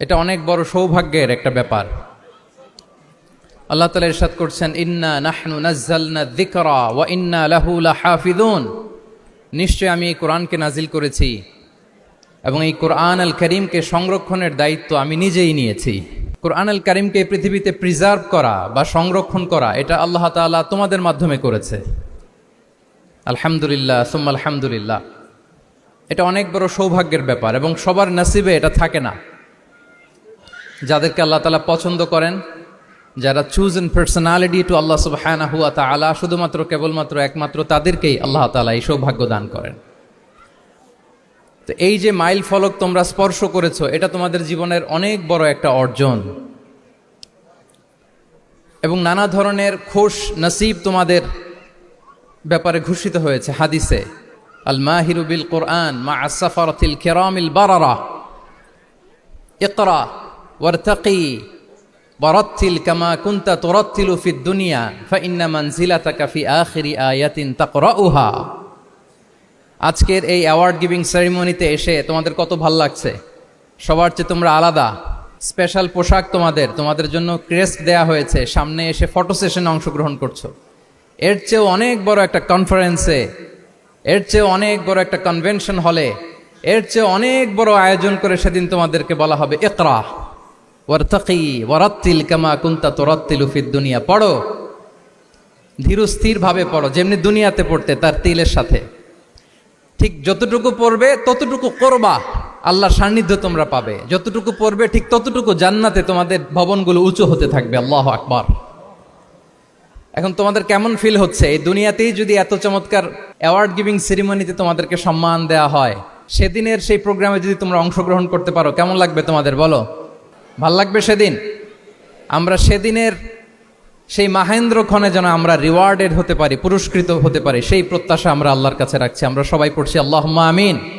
এটা অনেক বড় সৌভাগ্যের একটা ব্যাপার। আল্লাহ তালা ইরশাদ করছেন, ইন্না নাহনু নাজ্জালনা যিকরা ওয়া ইন্না লাহু লাহাফিজুন নিশ্চয় আমি এই কোরআনকে নাজিল করেছি এবং এই কোরআন আল করিমকে সংরক্ষণের দায়িত্ব আমি নিজেই নিয়েছি। কোরআন আল করিমকে পৃথিবীতে প্রিজার্ভ করা বা সংরক্ষণ করা, এটা আল্লাহ তাআলা তোমাদের মাধ্যমে করেছে। আলহামদুলিল্লাহ, সুম্মা আলহামদুলিল্লাহ। এটা অনেক বড় সৌভাগ্যের ব্যাপার এবং সবার নসিবে এটা থাকে না। যাদেরকে আল্লাহ তালা পছন্দ করেন, যারা চুজ এন পার্সোনালিটি টু আল্লাহ সুবহানা হুয়া তা আলা শুধুমাত্র, কেবলমাত্র একমাত্র তাদেরকেই আল্লাহ তালা এই সৌভাগ্য দান করেন। তো এই যে মাইল ফলক তোমরা স্পর্শ করেছ, এটা তোমাদের জীবনের অনেক বড় একটা অর্জন। এবং নানা ধরনের খোশ নসিব তোমাদের ব্যাপারে ঘোষিত হয়েছে হাদিসে। আল মাহিরু বিল কোরআন মা আসাফারতিল কেরামিল বারারা ইকরা। ওয়ার্তাকি বরত্থিল কামা কুন্তা তোরত্থিল ফি দুনিয়া, ফাইন্না মানজিলা তাকাফি আখিরি আয়াতিন তাকরা উহা আজকের এই অ্যাওয়ার্ড গিভিং সেরিমনিতে এসে তোমাদের কত ভালো লাগছে? সবার চেয়ে তোমরা আলাদা। স্পেশাল পোশাক তোমাদের তোমাদের জন্য ক্রেস্ট দেয়া হয়েছে, সামনে এসে ফটো সেশনে অংশগ্রহণ করছ। এর চেয়েও অনেক বড় একটা কনফারেন্সে এর চেয়েও অনেক বড় একটা কনভেনশন হলে এর চেয়ে অনেক বড় আয়োজন করে সেদিন তোমাদেরকে বলা হবে একরা ওয়ারতাকি, ওয়ারাত্তিল কামা কুন্তা তোরাত্তিল উফিদ দুনিয়া। পড়ো। ধীর স্থিরভাবে পড়ো, যেমনি দুনিয়াতে পড়তে, তার তিলের সাথে। ঠিক যতটুকু পড়বে, ততটুকু করবা, আল্লাহর সান্নিধ্য তোমরা পাবে। যতটুকু পড়বে, ঠিক ততটুকু জান্নাতে তোমাদের ভবনগুলো উঁচু হতে থাকবে, আল্লাহ আকবার। এখন তোমাদের কেমন ফিল হচ্ছে? এই দুনিয়াতেই যদি এত চমৎকার অ্যাওয়ার্ড গিভিং সেরিমনিতে তোমাদেরকে সম্মান দেওয়া হয়, সেদিনের সেই প্রোগ্রামে যদি তোমরা অংশগ্রহণ করতে পারো, কেমন লাগবে তোমাদের, বলো? ভালো লাগবে সেদিন? আমরা সেদিনের সেই মাহেন্দ্র ক্ষণে যেন আমরা রিওয়ার্ডেড হতে পারি, পুরস্কৃত হতে পারি, সেই প্রত্যাশা আমরা আল্লাহর কাছে রাখছি। আমরা সবাই পড়ছি আল্লাহ আমিন।